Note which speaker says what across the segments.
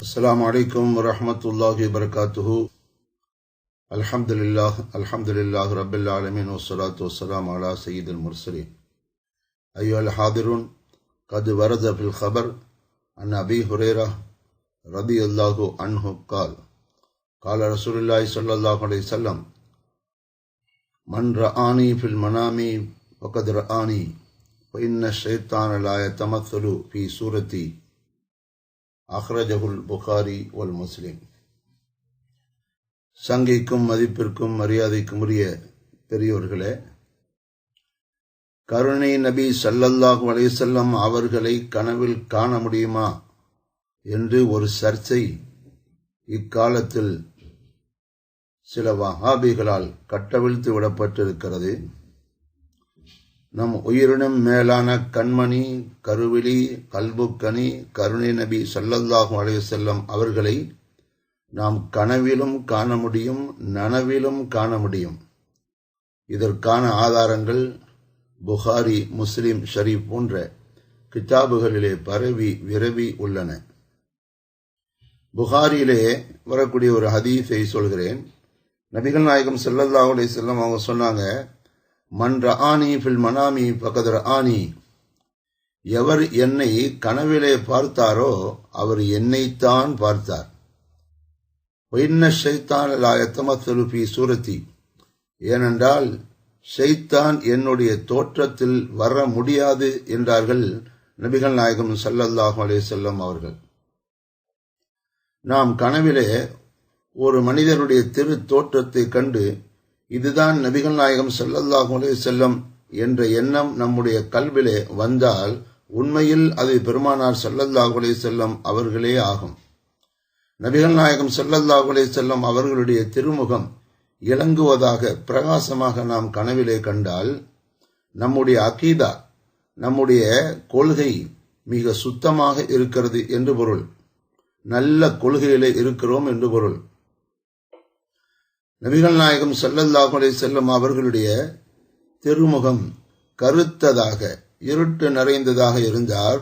Speaker 1: السلام علیکم ورحمۃ اللہ وبرکاتہ۔ الحمد للہ الحمد للہ رب العالمین وصلاۃ والسلام علی سید المرسلین۔ ایو الحاضر قد ورد فی الخبر ان ابی حریرہ رضی اللہ عنہ قال قال رسول اللہ صلی اللہ علیہ وسلم، من رآنی فی المنامی فقد رآنی، فإن الشیطان لا يتمثل فی صورتی அஹ்ரஜகுல் புகாரி ஒல் முஸ்லிம். சங்கைக்கும் மதிப்பிற்கும் மரியாதைக்கும் உரிய பெரியோர்களே கருணை நபி சல்லல்லாஹு அலைசல்லம் அவர்களை கனவில் காண முடியுமா என்று ஒரு சர்ச்சை இக்காலத்தில் சில வஹாபிகளால் கட்டவிழ்த்து விடப்பட்டிருக்கிறது. நம் உயிரினும் மேலான கண்மணி கருவிழி கல்புக்கணி கருணை நபி சல்லல்லாஹு அலையுசல்லம் அவர்களை நாம் கனவிலும் காண முடியும் நனவிலும் காண முடியும். இதற்கான ஆதாரங்கள் புகாரி முஸ்லிம் ஷரீப் போன்ற கிதாபுகளிலே பரவி விரவி உள்ளன. புகாரியிலே வரக்கூடிய ஒரு ஹதீஸை சொல்கிறேன். நபிகள் நாயகம் செல்லல்லாஹு அலைஹி செல்லம் அவங்க சொன்னாங்க மன் ரஆனி ஃபில் மனாமி பகதர் ஆனி எவர் என்னை கனவிலே பார்த்தாரோ அவர் என்னைத்தான் பார்த்தார். ஒயின்ன ஷைத்தான் லாயத்தமத்தலு பி சூரத்தி. ஏனென்றால் ஷைத்தான் என்னுடைய தோற்றத்தில் வர முடியாது என்றார்கள் நபிகள் நாயகம் சல்லல்லாஹு அலே செல்லம் அவர்கள். நாம் கனவிலே ஒரு மனிதனுடைய திரு தோற்றத்தை கண்டு இதுதான் நபிகள் நாயகம் செல்லல்லாஹுலே செல்லம் என்ற எண்ணம் நம்முடைய கல்விலே வந்தால் உண்மையில் அது பெருமானார் செல்லல்லாஹுலே செல்லம் அவர்களே ஆகும். நபிகள் நாயகம் செல்லல்லாஹுலே செல்லம் அவர்களுடைய திருமுகம் இலங்குவதாக பிரகாசமாக நாம் கனவிலே கண்டால் நம்முடைய அகீதா நம்முடைய கொள்கை மிக சுத்தமாக இருக்கிறது என்று பொருள். நல்ல கொள்கையிலே இருக்கிறோம் என்று பொருள். நபிகள் நாயகம் செல்லல்லாஹுலே செல்லும் அவர்களுடைய திருமுகம் கருத்ததாக இருட்டு நிறைந்ததாக இருந்தால்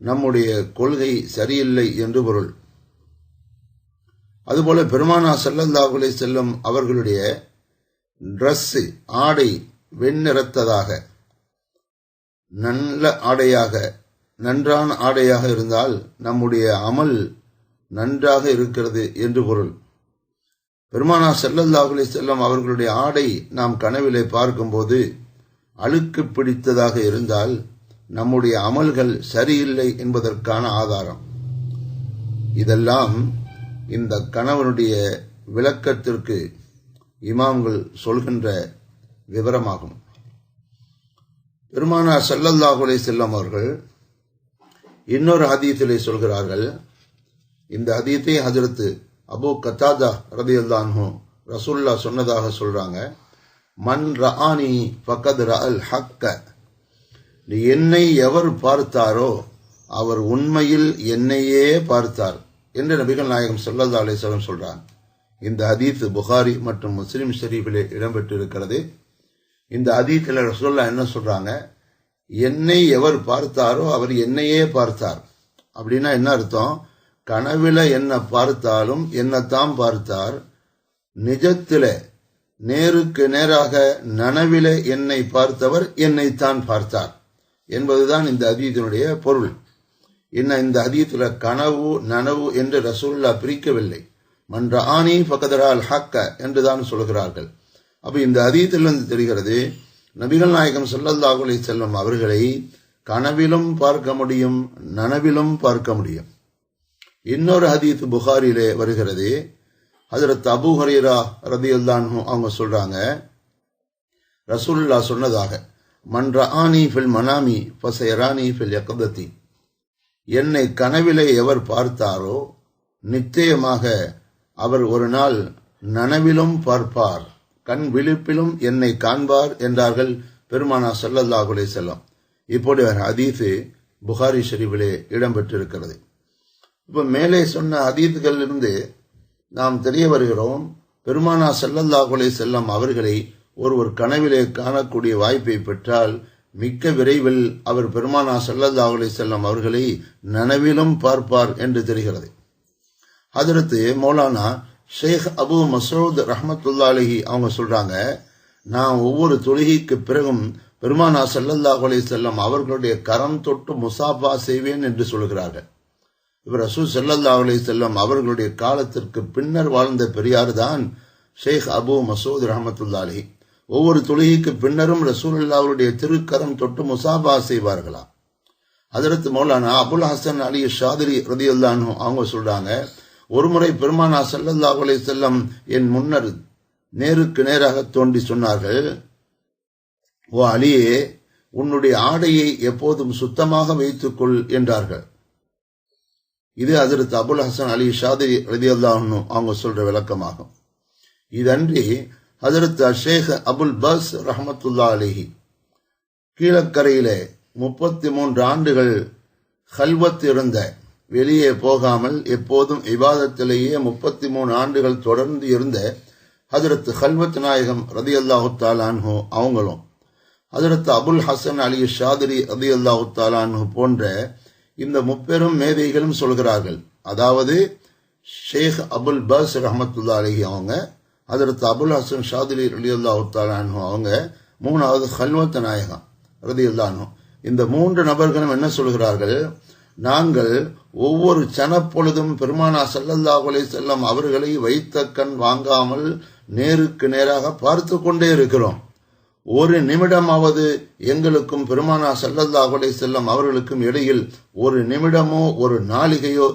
Speaker 1: நம்முடைய கொள்கை சரியில்லை என்று பொருள். அதுபோல பெருமானா செல்லந்தாவுகளை செல்லும் அவர்களுடைய ட்ரெஸ்ஸு ஆடை வெண்ணிறத்ததாக நல்ல ஆடையாக நன்றான ஆடையாக இருந்தால் நம்முடைய அமல் நன்றாக இருக்கிறது என்று பொருள். பெருமானா செல்லல்லாஹுலே செல்லம் அவர்களுடைய ஆடை நாம் கனவிலே பார்க்கும்போது அழுக்கு பிடித்ததாக இருந்தால் நம்முடைய அமல்கள் சரியில்லை என்பதற்கான ஆதாரம். இதெல்லாம் இந்த கணவனுடைய விளக்கத்திற்கு இமாம்கள் சொல்கின்ற விவரமாகும். பெருமானா செல்லல்லாஹுலே செல்லம் அவர்கள் இன்னொரு ஹதீத்திலே சொல்கிறார்கள். இந்த ஹதீத்தை ஹஜரத்து அபு கத்தாதா ரதி அல்லான்ஹோ ரசூல்லா சொன்னதாக சொல்றாங்க மன் ரஹானி ஃபகத் ரஅல் ஹக்க. என்னை எவர் பார்த்தாரோ அவர் உண்மையில் என்னையே பார்த்தார் என்று நபிகள் நாயகம் சொல்லல்லா அலிஸ்வலம் சொல்றாங்க. இந்த ஹதீத் புகாரி மற்றும் முஸ்லிம் ஷெரீஃபிலே இடம்பெற்றிருக்கிறது. இந்த ஹதீத்தில் ரசுல்லா என்ன சொல்றாங்க என்னை எவர் பார்த்தாரோ அவர் என்னையே பார்த்தார். அப்படின்னா என்ன அர்த்தம்? கனவில என்ன பார்த்தாலும் என்னத்தான் பார்த்தார். நிஜத்தில நேருக்கு நேராக நனவில என்னை பார்த்தவர் என்னைத்தான் பார்த்தார். என்பதுதான் இந்த அதீதனுடைய பொருள். என்ன இந்த அதீத்துல கனவு நனவு என்று ரசூல்லா பிரிக்கவில்லை. மன்ற ஆணி பக்கதரால் ஹக்க என்றுதான் சொல்கிறார்கள். அப்போ இந்த அதீத்திலிருந்து தெரிகிறது நபிகள் நாயகம் சொல்லல்லாஹுலே செல்லும் அவர்களை கனவிலும் பார்க்க முடியும் நனவிலும் பார்க்க முடியும். இன்னொரு ஹதீத் புகாரிலே வருகிறது. ஹசரத் அபு ஹரீரா ரதி அவங்க சொல்றாங்க ரசூல்லா சொன்னதாக மன்ற ஆனி ஃபில் மனாமி பசையரானி ஃபில் யக்கதத்தி என்னை கனவிலே எவர் பார்த்தாரோ நிச்சயமாக அவர் ஒரு நாள் நனவிலும் பார்ப்பார் கண் விழிப்பிலும் என்னை காண்பார் என்றார்கள் பெருமானா சல்லல்லாஹுலே செல்லம் இப்போது ஹதீஃபு புகாரி ஷெரீஃபிலே இடம்பெற்றிருக்கிறது. இப்ப மேலே சொன்ன அதீதுகள் இருந்து நாம் தெரிய வருகிறோம் பெருமானா செல்லல்லாஹுலே செல்லம் அவர்களை ஒருவர் கனவிலே காணக்கூடிய வாய்ப்பை பெற்றால் மிக்க விரைவில் அவர் பெருமானா ஸல்லல்லாஹு அலைஹி செல்லம் அவர்களை நனவிலும் பார்ப்பார் என்று தெரிகிறது. அதற்கு மௌலானா ஷேக் அபு மசூத் ரஹமத்துல்லா அலஹி அவங்க சொல்றாங்க நான் ஒவ்வொரு தொழுகைக்கு பிறகும் பெருமானா சல்லல்லாஹ் அலி செல்லம் அவர்களுடைய கரம் தொட்டு முசாஃபா செய்வேன் என்று சொல்கிறார்கள் இவர் ரசூல் செல்லல்லா அலி செல்லம் அவர்களுடைய காலத்திற்கு பின்னர் வாழ்ந்த பெரியார் தான் ஷேக் அபு மசூத் ரஹமத்துல்லா அலி ஒவ்வொரு தொழுகைக்கு பின்னரும் ரசூல் அவருடைய திருக்கரம் தொட்டு முசாபா செய்வார்களா? அதற்கு மௌலானா அபுல் ஹசன் அலி ஷாதிரி ரதியுல்லானு அவங்க சொல்றாங்க ஒருமுறை பெருமானா சல்லல்லா அலி செல்லம் என் முன்னர் நேருக்கு நேராக தோண்டி சொன்னார்கள் ஓ அலியே உன்னுடைய ஆடையை எப்போதும் சுத்தமாக வைத்துக்கொள் என்றார்கள். இது அதிர்த்து அபுல் ஹசன் அலி ஷாதி ரதியுல்லாஹ்னு அவங்க சொல்ற விளக்கமாகும். இதன்றி ஹசரத் ஷேக் அபுல் பஸ் ரஹமத்துல்லா அலிஹி கீழக்கரையிலே முப்பத்தி மூன்று ஆண்டுகள் ஹல்வத் இருந்த வெளியே போகாமல் எப்போதும் விவாதத்திலேயே முப்பத்தி மூணு ஆண்டுகள் தொடர்ந்து இருந்த ஹதரத் ஹல்வத் நாயகம் ரதி அல்லாஹு அவங்களும் ஹதரத் அபுல் ஹசன் அலி ஷாதிரி ரதி அல்லாஹு போன்ற இந்த முப்பெரும் மேதைகளும் சொல்கிறார்கள். அதாவது ஷேக் அபுல் பஸ் ரஹமத்துல்லா அலிஹி அவங்க அதற்கு அபுல் ஹசன் ஷாதுலி ரலியுல்லா உத்தாலும் அவங்க மூணாவது ஹல்வத் நாயகம் ரதி இந்த மூன்று நபர்களும் என்ன சொல்கிறார்கள்? நாங்கள் ஒவ்வொரு சனப்பொழுதும் பெருமானா சல்லல்லாஹ் கொலை செல்லம் அவர்களை வைத்த கண் வாங்காமல் நேருக்கு நேராக பார்த்து கொண்டே இருக்கிறோம். ஒரு நிமிடமாவது எங்களுக்கும் பெருமானா சல்லல்லாஹ் அலை செல்லம் அவர்களுக்கும் இடையில் ஒரு நிமிடமோ ஒரு நாளிகையோ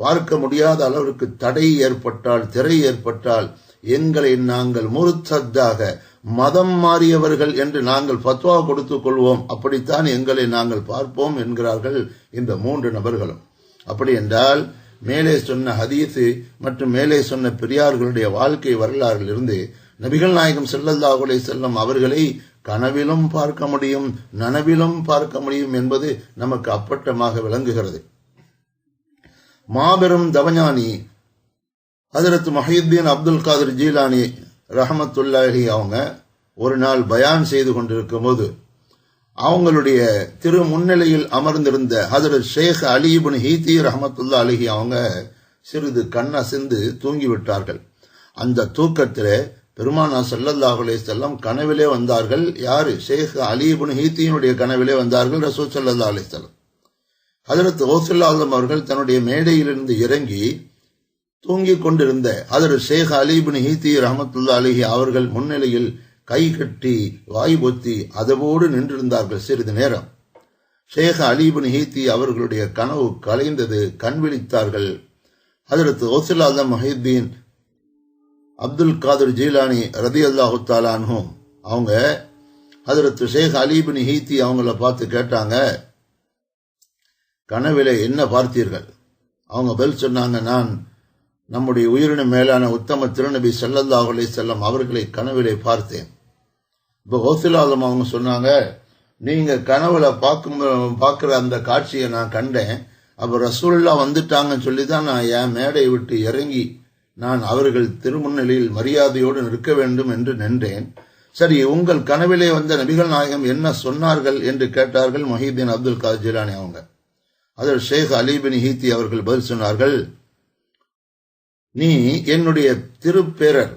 Speaker 1: பார்க்க முடியாத அளவிற்கு தடை ஏற்பட்டால் திரை ஏற்பட்டால் எங்களை நாங்கள் முருத்தத்தாக மதம் மாறியவர்கள் என்று நாங்கள் பத்வா கொடுத்துக் கொள்வோம். அப்படித்தான் எங்களை நாங்கள் பார்ப்போம் என்கிறார்கள் இந்த மூன்று நபர்களும். அப்படி என்றால் மேலே சொன்ன ஹதீஸு மற்றும் மேலே சொன்ன பெரியார்களுடைய வாழ்க்கை வரலாறில் இருந்து நபிகள் நாயகம் செல்லல்லாஹுலே செல்லம் அவர்களை கனவிலும் பார்க்க முடியும் நனவிலும் பார்க்க முடியும் என்பது நமக்கு அப்பட்டமாக விளங்குகிறது. மாபெரும் தவஞானி ஹசரத் மஹீத்தீன் அப்துல் காதர் ஜீலானி ரஹமத்துல்லாஹி அவங்க ஒரு நாள் பயான் செய்து கொண்டிருக்கும் போது அவங்களுடைய திரு முன்னிலையில் அமர்ந்திருந்த ஹசரத் ஷேக் அலிபின் ஹீத்தி ரஹமத்துல்லா அலிஹி அவங்க சிறிது கண்ணசிந்து தூங்கி விட்டார்கள் அந்த தூக்கத்தில் பெருமானா சல்லல்லாஹ் செல்லம் கனவிலே வந்தார்கள். யாரு? ஷேக் அலிபுன் ஹீத்தியினுடைய கனவிலே வந்தார்கள் ரசூல் சல்லா அலே செல்லம் ஹதரத் ஓசுல்லா அவர்கள் தன்னுடைய மேடையிலிருந்து இறங்கி தூங்கிக் கொண்டிருந்த அதர் ஷேக் அலிபுன் ஹீத்தி ரஹமத்துல்லா அலிஹி அவர்கள் முன்னிலையில் கை கட்டி வாய் பொத்தி அதவோடு நின்றிருந்தார்கள் சிறிது நேரம். ஷேக் அலிபுன் ஹீத்தி அவர்களுடைய கனவு கலைந்தது கண் விழித்தார்கள். அதற்கு ஓசுல்லா மஹீத்தீன் அப்துல் காதர் ஜீலானி ரதி அல்லாஹு தாலானும் அவங்க ஹதரத் ஷேக் அலிபின் ஹீத்தி அவங்கள பார்த்து கேட்டாங்க கனவிலே என்ன பார்த்தீர்கள்? அவங்க பதில் சொன்னாங்க நான் நம்முடைய உயிரின மேலான உத்தம திருநபி சல்லல்லாஹ் அலி செல்லம் அவர்களை கனவிலே பார்த்தேன். இப்போ ஹோசிலாலம் அவங்க சொன்னாங்க நீங்க கனவுல பார்க்கும் பார்க்குற அந்த காட்சியை நான் கண்டேன். அப்போ ரசூல்லா வந்துட்டாங்கன்னு சொல்லி தான் நான் என் மேடையை விட்டு இறங்கி நான் அவர்கள் திருமுன்னிலையில் மரியாதையோடு நிற்க வேண்டும் என்று நின்றேன். சரி உங்கள் கனவிலே வந்த நபிகள் நாயகம் என்ன சொன்னார்கள் என்று கேட்டார்கள் மஹீதீன் அப்துல் காதர் ஜிலானி அவங்க. அதில் ஷேக் அலிபின் ஹீத்தி அவர்கள் பதில் சொன்னார்கள் நீ என்னுடைய திருப்பேரர்.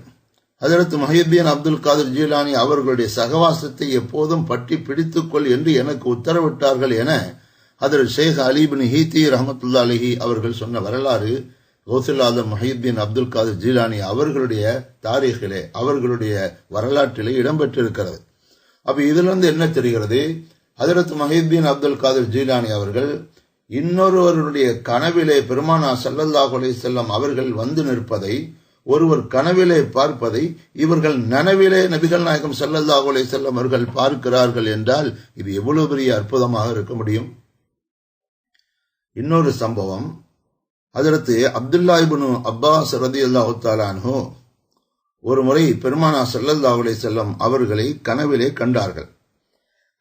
Speaker 1: அதற்கு மஹிதீன் அப்துல் காதர் ஜீலானி அவர்களுடைய சகவாசத்தை எப்போதும் பட்டி பிடித்துக்கொள் என்று எனக்கு உத்தரவிட்டார்கள் என அதில் ஷேக் அலிபின் ஹீத்தி ரஹமத்துல்லா அலிஹி அவர்கள் சொன்ன வரலாறு கௌசல் ஆதம் அப்துல் காதர் ஜீலானி அவர்களுடைய தாரீகிலே அவர்களுடைய வரலாற்றிலே இடம்பெற்றிருக்கிறது. அப்போ இதிலிருந்து என்ன தெரிகிறது? ஹதரத் மஹிதீன் அப்துல் காதர் ஜீலானி அவர்கள் இன்னொருவருடைய கனவிலே பெருமானா சல்லல்லாஹ் செல்லம் அவர்கள் வந்து நிற்பதை ஒருவர் கனவிலே பார்ப்பதை இவர்கள் நனவிலே நபிகள் நாயகம் சல்லல்லாஹ் செல்லம் அவர்கள் பார்க்கிறார்கள் என்றால் இது எவ்வளவு பெரிய அற்புதமாக இருக்க முடியும்? இன்னொரு சம்பவம். அதற்கு அப்துல்லா இபுனு அப்பாஸ் ரதி அல்லாஹு தாலானு ஒரு முறை பெருமானா சல்லல்லா அலே செல்லம் அவர்களை கனவிலே கண்டார்கள்.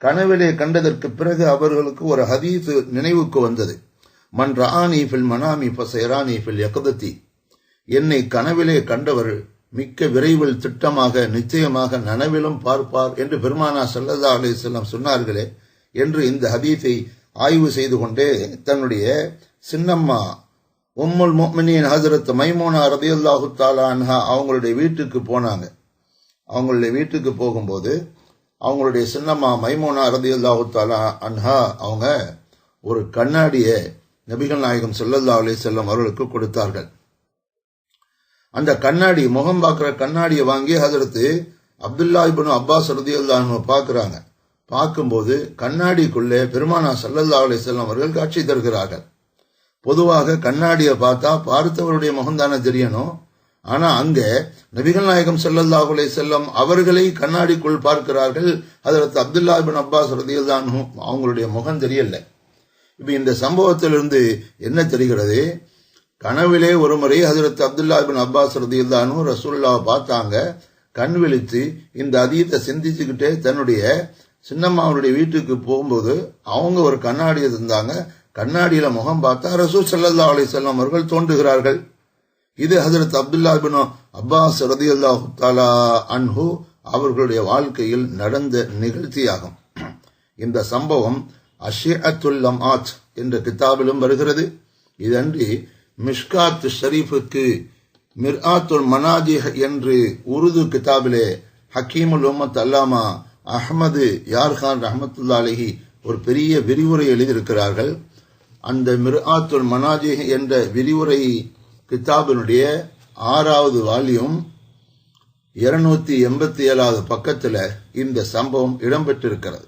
Speaker 1: கனவிலே கண்டதற்கு பிறகு அவர்களுக்கு ஒரு ஹதீஸ் நினைவுக்கு வந்தது. மன் ராணி ஃபில் மனாமி ஃபசைரானி ஃபில் யகதத்தி என்னை கனவிலே கண்டவர் மிக்க விரைவில் திட்டமாக நிச்சயமாக நனவிலும் பார்ப்பார் என்று பெருமானா சல்லல்லா செல்லம் சொன்னார்களே என்று இந்த ஹதீஸை ஆய்வு செய்து கொண்டே தன்னுடைய சின்னம்மா உம்முல் மோமினியின் ஹசரத் மைமோனா ரபியுல்லாஹு தாலான்ஹா அவங்களுடைய வீட்டுக்கு போனாங்க. அவங்களுடைய வீட்டுக்கு போகும்போது அவங்களுடைய சின்னம்மா மைமோனா ரபியுல்லாஹு தாலா அன்ஹா அவங்க ஒரு கண்ணாடியை நபிகள் நாயகம் சொல்லல்லா அலி செல்லம் அவர்களுக்கு கொடுத்தார்கள். அந்த கண்ணாடி முகம் பார்க்குற கண்ணாடியை வாங்கி ஹசரத்து அப்துல்லா இபனு அப்பாஸ் ரதியுல்லாஹு பார்க்குறாங்க. பார்க்கும்போது கண்ணாடிக்குள்ளே பெருமானா சல்லல்லா அலி செல்லம் அவர்கள் காட்சி தருகிறார்கள். பொதுவாக கண்ணாடியை பார்த்தா பார்த்தவருடைய முகம்தானே தெரியணும். ஆனா அங்க நபிகள் நாயகம் செல்லல்லாஹுலே செல்லம் அவர்களை கண்ணாடிக்குள் பார்க்கிறார்கள். அதற்கு அப்துல்லா பின் அப்பாஸ் ரதியுல்லாஹு அவங்களுடைய முகம் தெரியல. இப்ப இந்த சம்பவத்திலிருந்து என்ன தெரிகிறது? கனவிலே ஒரு முறை ஹசரத் அப்துல்லா பின் அப்பாஸ் ரதியுல்லானும் ரசூல்லாவை பார்த்தாங்க. கண் விழித்து இந்த அதீத்தை சிந்திச்சுக்கிட்டே தன்னுடைய சின்னம்மாவுடைய வீட்டுக்கு போகும்போது அவங்க ஒரு கண்ணாடியை தந்தாங்க. கண்ணாடியில முகம் பார்த்தா ரசூ சல்லா அலி செல்லம் அவர்கள் தோன்றுகிறார்கள். இது ஹசரத் அப்துல்லா பின் அப்பாஸ் ரதியுல்லாஹு தாலா அன்ஹு அவர்களுடைய வாழ்க்கையில் நடந்த நிகழ்ச்சியாகும். இந்த சம்பவம் அஷிஅத்துல் லம்ஆத் என்ற கிதாபிலும் வருகிறது. இதன்றி மிஷ்காத் ஷரீஃபுக்கு மிர்ஆத்துல் மனாஜிஹ் என்று உருது கிதாபிலே ஹக்கீமுல் உம்மத் அல்லாமா அஹ்மது யார்கான் ரஹமத்துல்லா அலிஹி ஒரு பெரிய விரிவுரை எழுதியிருக்கிறார்கள். அந்த மிர்ஆத்துல் மனாஜி என்ற விரிவுரை கித்தாபினுடைய ஆறாவது வால்யூம் இருநூத்தி எண்பத்தி ஏழாவது பக்கத்தில் இந்த சம்பவம் இடம்பெற்றிருக்கிறது.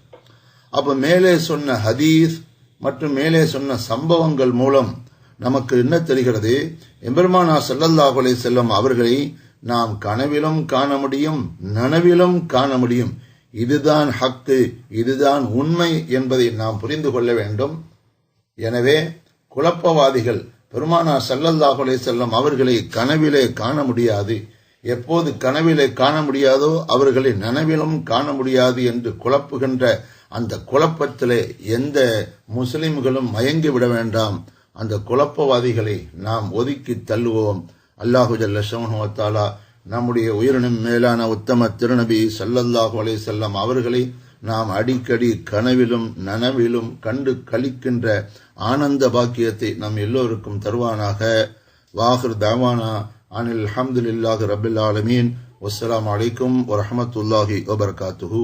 Speaker 1: அப்ப மேலே சொன்ன ஹதீஸ் மற்றும் மேலே சொன்ன சம்பவங்கள் மூலம் நமக்கு என்ன தெரிகிறது? எம்பெருமானா ஸல்லல்லாஹு செல்லும் அவர்களை நாம் கனவிலும் காண முடியும் நனவிலும் காண முடியும். இதுதான் ஹக்கு இதுதான் உண்மை என்பதை நாம் புரிந்து கொள்ள வேண்டும். எனவே குழப்பவாதிகள் பெருமானா சல்லல்லாஹுலே செல்லும் செல்லம் அவர்களை கனவிலே காண முடியாது. எப்போது கனவிலே காண முடியாதோ அவர்களை நனவிலும் காண முடியாது என்று குழப்புகின்ற அந்த குழப்பத்திலே எந்த முஸ்லிம்களும் மயங்கி விட வேண்டாம். அந்த குழப்பவாதிகளை நாம் ஒதுக்கி தள்ளுவோம். அல்லாஹு ஜல்ல நம்முடைய உயிரினும் மேலான உத்தம திருநபி சல்லல்லாஹு அலே செல்லம் அவர்களை நாம் அடிக்கடி கனவிலும் நனவிலும் கண்டு கழிக்கின்ற ஆனந்த பாக்கியத்தை நம் எல்லோருக்கும் தருவானாக வாஹிர் தாவானா அனில் அஹமதுல்லாஹி ரபில் ஆலமீன் வஸ்ஸலாமு அலைக்கும் வரஹமத்துல்லாஹி வபர்காத்துஹூ